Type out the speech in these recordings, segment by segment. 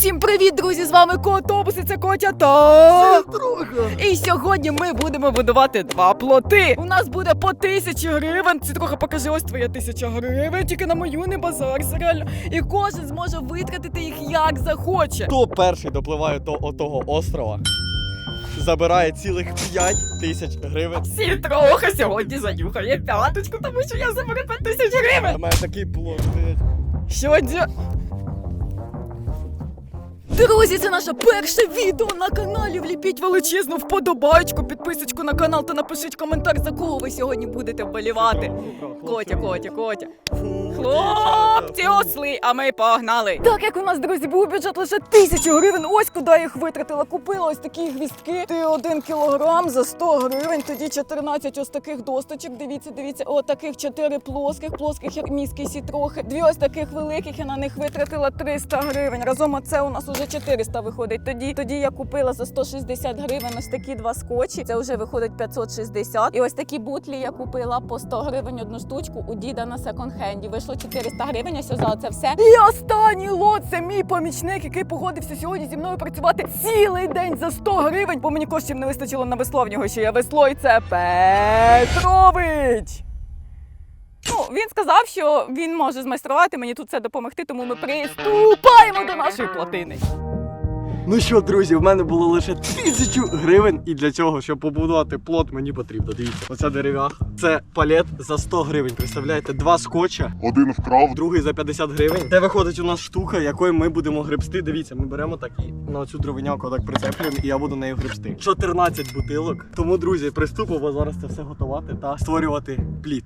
Всім привіт, друзі! З вами Котобус і це Котя та... Трохи. І сьогодні ми будемо будувати два плоти. У нас буде по тисячі гривень. Це трохи покажи, ось твоя тисяча гривень. Тільки на мою не базарся реально. І кожен зможе витратити їх як захоче. Хто перший допливає до отого острова, забирає цілих 5 тисяч гривень. Всі трохи сьогодні занюхає п'яточку, тому що я заберу 5 тисяч У гривень. мене такий плод. Сьогодні. Друзі, це наше перше відео на каналі. Вліпіть величезну вподобайку, підписочку на канал та напишіть коментар, за кого ви сьогодні будете вболівати. Котя, Котя, Котя. Фу, Хлопці, осли, а ми погнали. Так як у нас, друзі, був бюджет лише тисячу гривень, ось куди я їх витратила. Купила ось такі гвістки, ти один кілограм за 100 гривень, тоді 14 ось таких досточок. Дивіться, дивіться, о таких 4 плоских, плоских як міскісі трохи. Дві ось таких великих, я на них витратила 300 гривень. Разом оце у нас уже 400 виходить. Тоді, тоді я купила за 160 гривень ось такі два скотчі. Це вже виходить 560. І ось такі бутлі я купила по 100 гривень одну штучку у діда на секонд-хенді. Вийшло 400 гривень, ось за це все. І останній лот це мій помічник, який погодився сьогодні зі мною працювати цілий день за 100 гривень, бо мені коштів не вистачило на весло в нього що я весло, і це Петрович. Ну, він сказав, що він може змайструвати мені тут це допомогти, тому ми приступаємо до нашої плотини. Ну що, друзі, в мене було лише тисячу гривень, і для цього, щоб побудувати плот, мені потрібно. Дивіться, оця дерев'яха. Це палет за 100 гривень. Представляєте, два скотча. Один вкрав, Другий за 50 гривень. Це виходить у нас штука, якою ми будемо гребсти. Дивіться, ми беремо так і на цю дровиняку так прицеплюємо, і я буду нею гребсти. 14 бутилок. Тому, друзі, приступимо зараз це все готувати та створювати плід.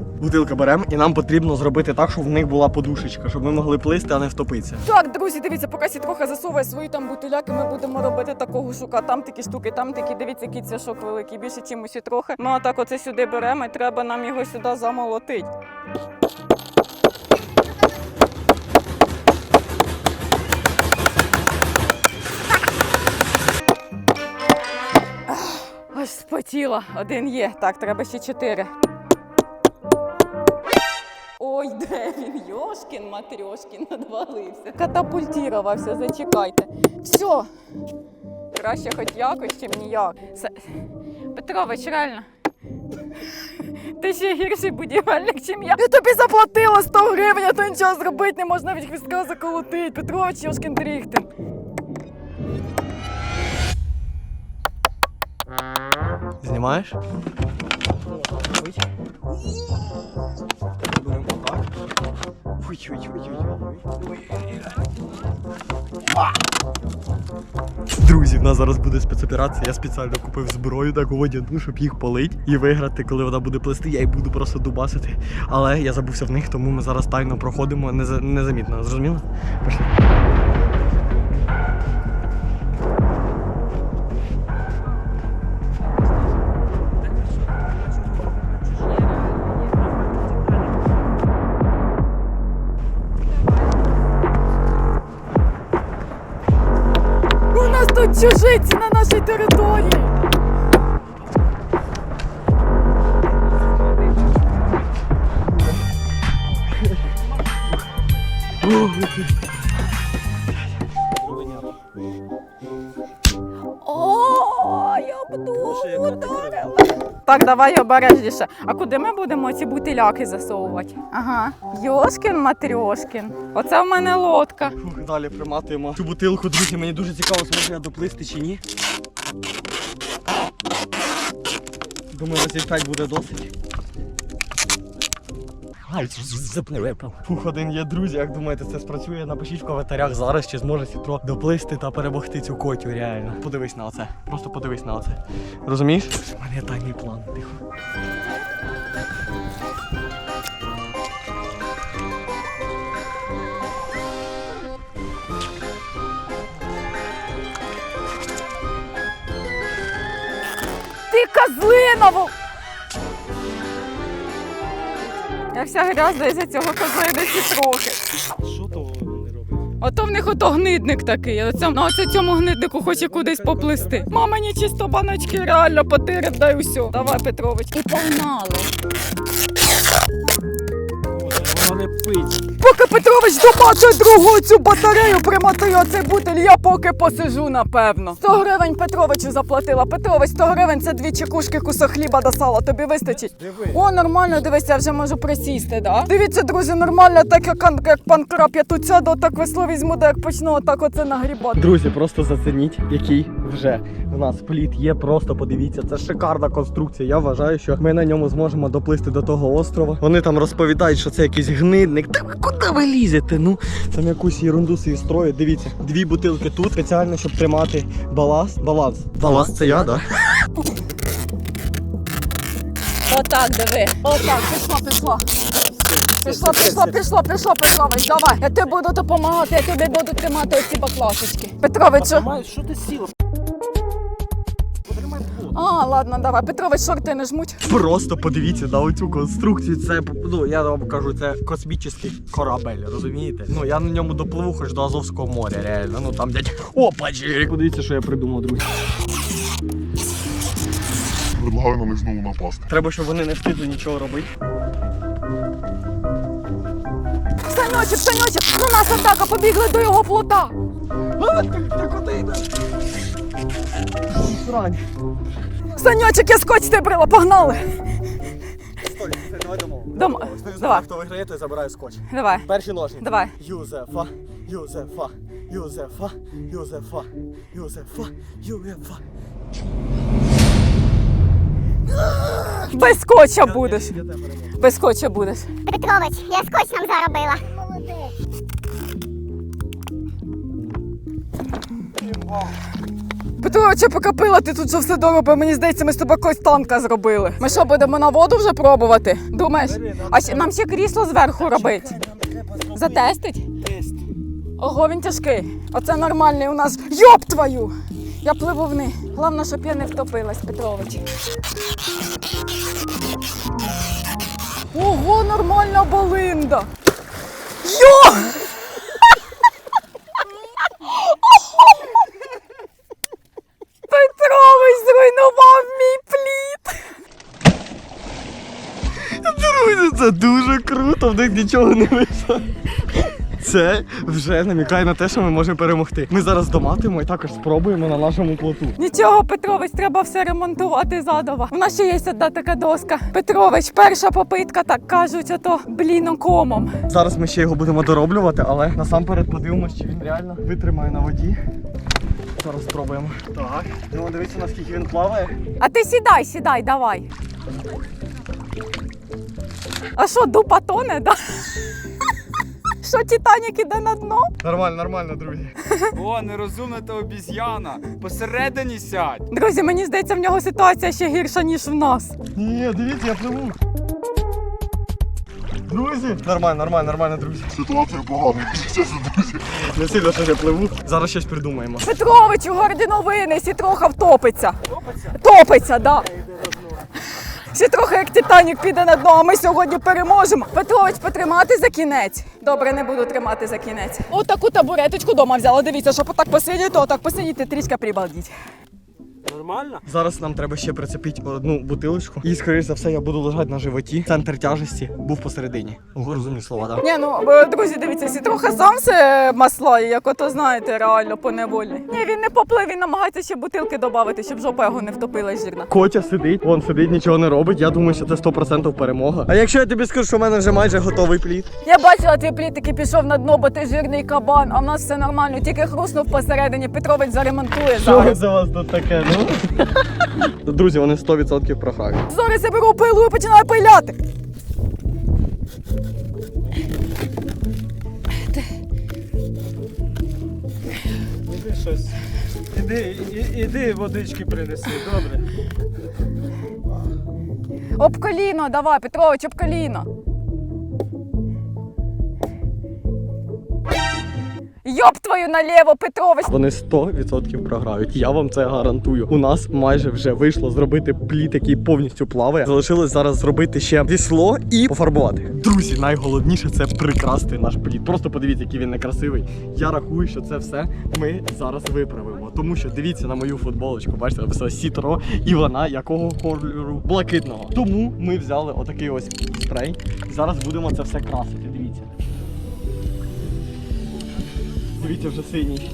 Бутилка беремо, і нам потрібно зробити так, щоб в них була подушечка, щоб ми могли плисти, а не втопитися. Так, друзі, дивіться, поки сі трохи засовує свої там бутиляки, ми будемо робити такого шука. Там такі штуки, там такі, дивіться, який цвяшок великий, більше чимось трохи. Ми отак оце сюди беремо, і треба нам його сюди замолотити. Аж спотіла. Один є. Так, треба ще чотири. Ой, де він? Йошкін, матрьошкін, надвалився. Катапультірувався, зачекайте. Все. Краще хоч якось, чим ніяк. Се- Петрович, реально. Ти ще гірший будівельник, чим я. Я тобі заплатила 100 гривень, а то нічого зробити не можна навіть хвістка заколотить. Петрович, Йошкін Дріхтин. Знімаєш? Друзі, в нас зараз буде спецоперація. Я спеціально купив зброю таку водяну, щоб їх полить і виграти, коли вона буде плести. Я її буду просто дубасити. Але я забувся в них, тому ми зараз тайно проходимо незамітно. Зрозуміло? Пішли. Чужиці на нашій території. О, Так, давай обережніше. А куди ми будемо ці бутиляки засовувати? Ага. Йошкін Матрьошкін. Оце в мене лодка. Фух, далі приматуємо цю бутилку, друзі. Мені дуже цікаво, зможу я доплисти чи ні. Думаю, разів 5 буде досить. Фух, один є, друзі. Як думаєте, це спрацює? Напишіть в коментарях зараз, чи зможе Сітро доплисти та перемогти цю котю, реально. Подивись на оце. Просто подивись на оце. Розумієш? У мене тайний план. Тихо. Ти козлинову! Я вся грязна із-за цього козлиниці трохи. Що то вони роблять? Ото в них ото гнидник такий. а Оце, ну, оце цьому гниднику хоче кудись поплисти. Мама ні чисто баночки реально потирив, дай усю. Давай, Петрович. І погнали. Не пить. Поки Петрович доматує другу цю батарею, примотує оцей бутиль, я поки посижу, напевно. 100 гривень Петровичу заплатила. Петрович, 100 гривень це дві чекушки, кусок хліба до сала. Тобі вистачить? О, нормально, дивись, я вже можу присісти, да? Дивіться, друзі, нормально, так як, як пан краб, я тут сяду, так весло візьму, да як почну отак оце нагрібати. Друзі, просто зацініть, який вже в нас пліт є. Просто подивіться, це шикарна конструкція. Я вважаю, що ми на ньому зможемо доплисти до того острова. Вони там розповідають, що це якийсь гнидник. Та куди ви лізете? Ну там якусь ерунду собі строять. Дивіться, дві бутилки тут спеціально, щоб тримати баласт. Баланс. Баласт це я, да? Отак, диви. Отак, пішло, пішло. Пішло, пішло, пішло, пішло, Петрович, давай. Я тобі буду допомагати, я тобі буду тримати оці баклашечки. Петровичу. Що ти сіла? А, ладно, давай. Петрович, шорти не жмуть. Просто подивіться на оцю конструкцію. Це ну я вам кажу, це космічний корабель, розумієте? Ну я на ньому допливу хоч до Азовського моря, реально. Ну там дядь. Опа, Джеріку, дивіться, що я придумав, друзі. Предлагаю на них знову напасти. Треба, щоб вони не встигли нічого робити. Санечок, Санечок, на нас атака, побігли до його плота. А, ти, ти куди йдеш? Срань. Санечок, я скотч тебе погнали. Стой, це давай домовимо. Дом- давай. Хто виграє, той забирає скотч. Давай. Перші ножниці. Давай. Юзефа, Юзефа, Юзефа, Юзефа, Юзефа, Юзефа. Без скотча будеш. Без скотча будеш. Петрович, я скотч нам заробила. Петровича покопила, ти тут вже все доробив. Мені здається, ми з тобою якось танка зробили. Ми що, будемо на воду вже пробувати? Думаєш? А ще, нам ще крісло зверху робити. Затестить? Тест. Ого, він тяжкий. Оце нормальний у нас. Йоп твою! Я пливу вни. Головне, щоб я не втопилась, Петрович. Ого, нормальна балинда. Йо! Петрович зруйнував мій плід. Друзі, це дуже круто, в них нічого не вийшло. Це вже намікає на те, що ми можемо перемогти. Ми зараз доматимо і також спробуємо на нашому плоту. Нічого, Петрович, треба все ремонтувати задова. У нас ще є одна така доска. Петрович, перша попитка, так кажуть, ото блінокомом. Зараз ми ще його будемо дороблювати, але насамперед подивимось, чи він реально витримає на воді. Зараз спробуємо. Так. Ну дивіться, наскільки він плаває. А ти сідай, сідай, давай. А що, дупа тоне, да? Що Титанік іде на дно? Нормально, нормально, друзі. О, нерозумна та обіз'яна. Посередині сядь. Друзі, мені здається, в нього ситуація ще гірша, ніж в нас. Ні, дивіться, я пливу. Друзі! Нормально, нормально, нормально, друзі. Ситуація погана, друзі. Не сильно що я пливу. Зараз щось придумаємо. Петрович, у горді новини, сітроха втопиться. Топиться? Топиться, да. Сітроха, як Титанік, піде на дно, а ми сьогодні переможемо. Петрович, потримати за кінець. Добре, не буду тримати за кінець. Отаку табуреточку дома взяла. Дивіться, щоб отак посидіти, отак посидіти, трішки прибалдіть. Нормально? Зараз нам треба ще прицепити одну бутилочку. І, скоріш за все, я буду лежати на животі. Центр тяжесті був посередині. Ого, розумні слова, так? Ні, ну друзі, дивіться, сітроха сам все маслає, як ото знаєте, реально поневолі. Ні, він не поплив, він намагається ще бутилки додати, щоб жопа його не втопилась жирна. Котя сидить, вон сидить, нічого не робить. Я думаю, що це 100% перемога. А якщо я тобі скажу, що в мене вже майже готовий плід? Я бачила, твій плід таки пішов на дно, бо ти жирний кабан, а в нас все нормально, тільки хруснув посередині, Петрович заремонтує Що зараз. це у вас тут таке? Ну? Друзі, вони 100% програють. Зараз я беру пилу і починаю пиляти. Іди щось. Іди, і, іди водички принеси, добре. Об коліно, давай, Петрович, об коліно. Йоп твою наліво, Петрович. Вони 100% програють. Я вам це гарантую. У нас майже вже вийшло зробити плід, який повністю плаває. Залишилось зараз зробити ще вісло і пофарбувати. Друзі, найголовніше це прикрасти наш плід. Просто подивіться, який він некрасивий. Я рахую, що це все ми зараз виправимо. Тому що дивіться на мою футболочку. Бачите, написано Сітро, і вона якого кольору блакитного. Тому ми взяли отакий ось спрей. Зараз будемо це все красити. Дивіться вже синій.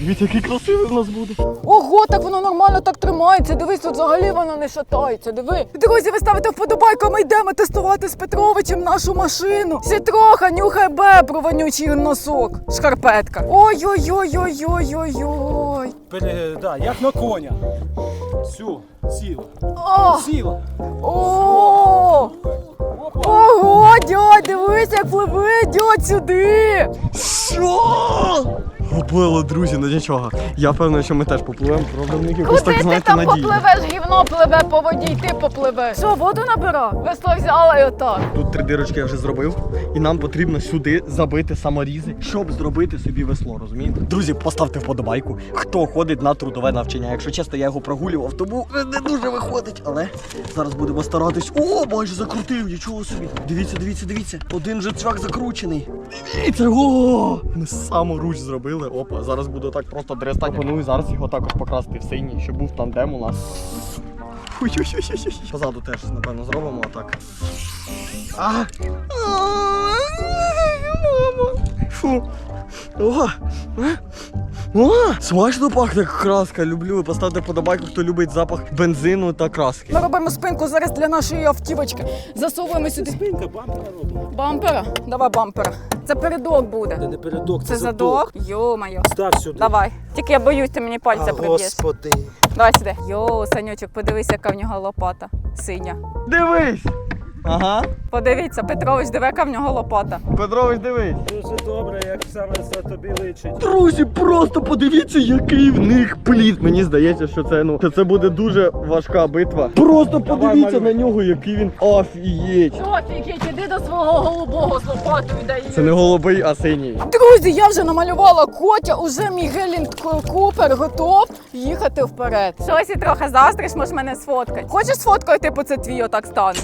Дивіться, який красивий в нас буде. Ого, так воно нормально так тримається. Дивись, тут взагалі воно не шатається. Диви. Друзі, ви ставите вподобайку, а ми йдемо тестувати з Петровичем нашу машину. Сітроха, нюхай бебру, вонючий носок. Шкарпетка. Ой-ой-ой-ой-ой-ой-ой. Пере, да, як на коня. Всю, сіла. О! Сіла. О! Ого, дядь, дивись, як пливе, дядь, сюди. Що? Губило, друзі, ну нічого. Я впевнений, що ми теж попливемо. Правда, в якось Куди так, ти знаєте, там надійно. попливеш, гівно пливе по воді, і ти попливеш. Що, воду набира? Весло взяла і отак. Тут три дирочки я вже зробив, і нам потрібно сюди забити саморізи, щоб зробити собі весло, розумієте? Друзі, поставте вподобайку, хто ходить на трудове навчання. Якщо чесно, я його прогулював, тому не дуже виходить. Але зараз будемо старатись. О, майже закрутив, нічого собі. Дивіться, дивіться, дивіться. Один же цвях закручений. Дивіться, о! Ми саморуч зробили. Опа, зараз буду так просто дрестати. Пропоную зараз його також покрасити в синій, щоб був тандем у нас. Позаду теж, напевно, зробимо отак. А! Фу! О! О! Смачно пахне краска. Люблю. Поставте подобайку, хто любить запах бензину та краски. Ми робимо спинку зараз для нашої автівочки. Засовуємо сюди Спинка бампера робимо. бампера. Давай бампера. Це передок буде. Це не передок, це, Це задок. Йо-моє. Став сюди. Давай. Тільки я боюсь, ти мені пальця А, приб'єш. Господи. Давай сюди. Йо, Санючок, подивись, яка в нього лопата. Синя. Дивись! Ага. Подивіться, Петрович, диви, яка в нього лопата. Петрович, дивись. Дуже добре, як саме це тобі личить. Друзі, просто подивіться, який в них плід. Мені здається, що це ну що це буде дуже важка битва. Просто подивіться на нього, який він офігеть. Офігеть, іди до свого голубого з лопатою дай. Це не голубий, а синій. Друзі, я вже намалювала котя, уже мій Гелінд Купер готов їхати вперед. Щось і трохи заздриш, можеш мене сфоткати. Хочеш сфоткати, типу це твій отак стане?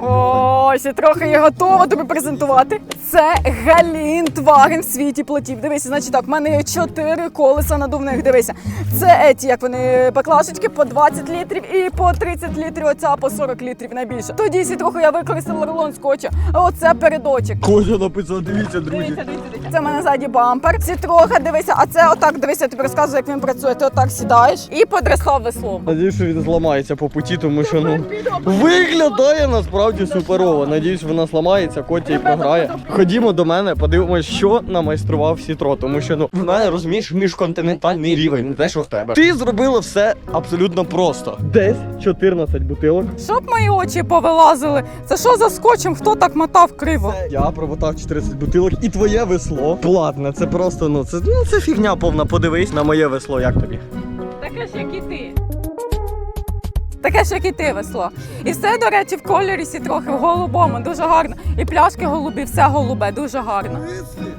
Ось, і трохи я готова тобі презентувати. Це Геліндваген в світі плотів. Дивися, значить так, в мене є чотири колеса надувних. Дивися. Це еті, як вони баклашечки по 20 літрів і по 30 літрів, оця по 40 літрів найбільше. Тоді сі трохи я використала рулон скотча. А оце передочок. Кожа написав, дивіться, друзі. Дивіться, дивіться, дивіться. Це в мене ззаді бампер. Ці трохи, дивися, а це отак, дивися, я тобі розказую, як він працює. Ти отак сідаєш і подрясав веслом. Надіюсь, що він зламається по путі, тому що ну виглядає насправді суперово. Надіюсь, вона зламається, Котя і програє. Ходімо до мене, подивимось, що намайстрував Сітро, тому що ну в мене розумієш міжконтинентальний рівень, не те, що в тебе. Ти зробила все абсолютно просто. Десь 14 бутилок. Щоб мої очі повилазили. Це що за скотчем? Хто так мотав криво? Я промотав 14 бутилок, і твоє весло платне. Це просто ну це ну це фігня повна. Подивись на моє весло, як тобі. Таке ж, як і ти. Таке ж, як і ти весло. І все, до речі, в кольорі сі трохи в голубому, дуже гарно. І пляшки голубі, все голубе, дуже гарно.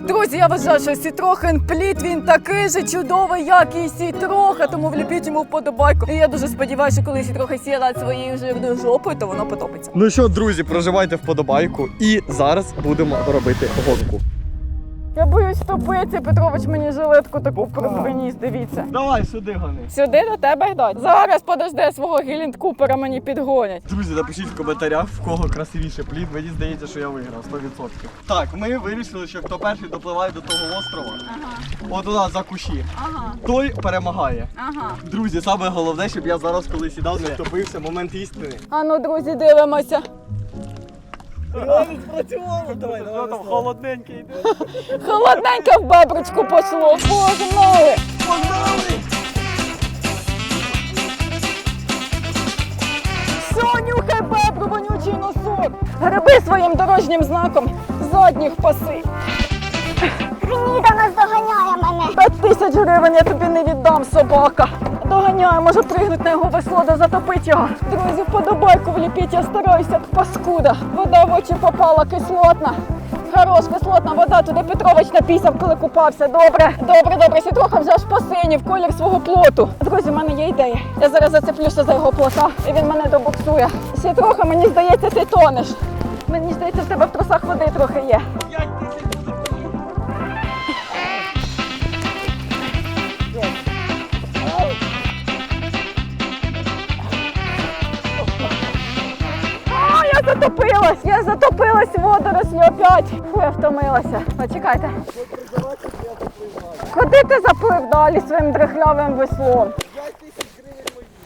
Друзі, я вважаю, що Сітрохин плід він такий же чудовий, як і Сітроха, тому вліпіть йому вподобайку. І я дуже сподіваюся, що коли Сітроха сіла своєю жирною жопою, то воно потопиться. Ну що, друзі, проживайте вподобайку, і зараз будемо робити гонку. Я боюсь втопитися, Петрович мені жилетку таку приніс, дивіться. Давай сюди гони. Сюди до тебе йдуть. Зараз подожди свого Гілінд Купера мені підгонять. Друзі, напишіть в коментарях, в кого красивіше плід. Мені здається, що я виграв 100%. Так, ми вирішили, що хто перший допливає до того острова, от у нас за куші, Ага, той перемагає. ага. Друзі, саме головне, щоб я зараз, коли сідав, не втопився момент істини. А ну, друзі, дивимося. Спрацювало, давай, давай. Там холодненький йде. Холодненько в беброчку пошло. Погнали! Погнали! Все, нюхай бебру, вонючий носок. Гриби своїм дорожнім знаком задніх паси. Гніда наздоганяє мене. П'ять тисяч гривень я тобі не віддам, собака. Доганяю, може пригнуть на його весло да затопить його. Друзі, вподобайку вліпіть, я стараюся, паскуда. Вода в очі попала, кислотна. Хорош, кислотна вода, туди Петрович напісяв, коли купався. Добре, добре, добре. Сітроха вже аж посинів колір свого плоту. Друзі, в мене є ідея. Я зараз зацеплюся за його плота, і він мене добуксує. Сітроха, мені здається, ти тонеш. Мені здається, в тебе в трусах води трохи є. Затопилась! Я затопилась водорослі опять. Я втомилася. Почекайте. Куди ти заплив далі своїм дрехлявим веслом?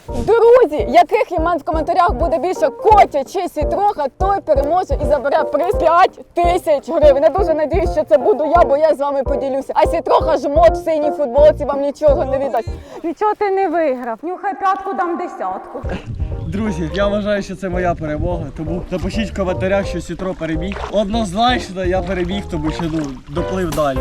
Друзі, яких імен в коментарях буде більше Котя чи Сітроха, той переможе і забере приз 5 тисяч гривень. Я дуже надіюсь, що це буду я, бо я з вами поділюся. А Сітроха жмот в синій футболці вам нічого не віддасть. Нічого ти не виграв. Нюхай п'ятку, дам десятку. Друзі, я вважаю, що це моя перемога. Тому напишіть в коментарях, що Сітро переміг. Однозначно я переміг, тому що ну доплив далі.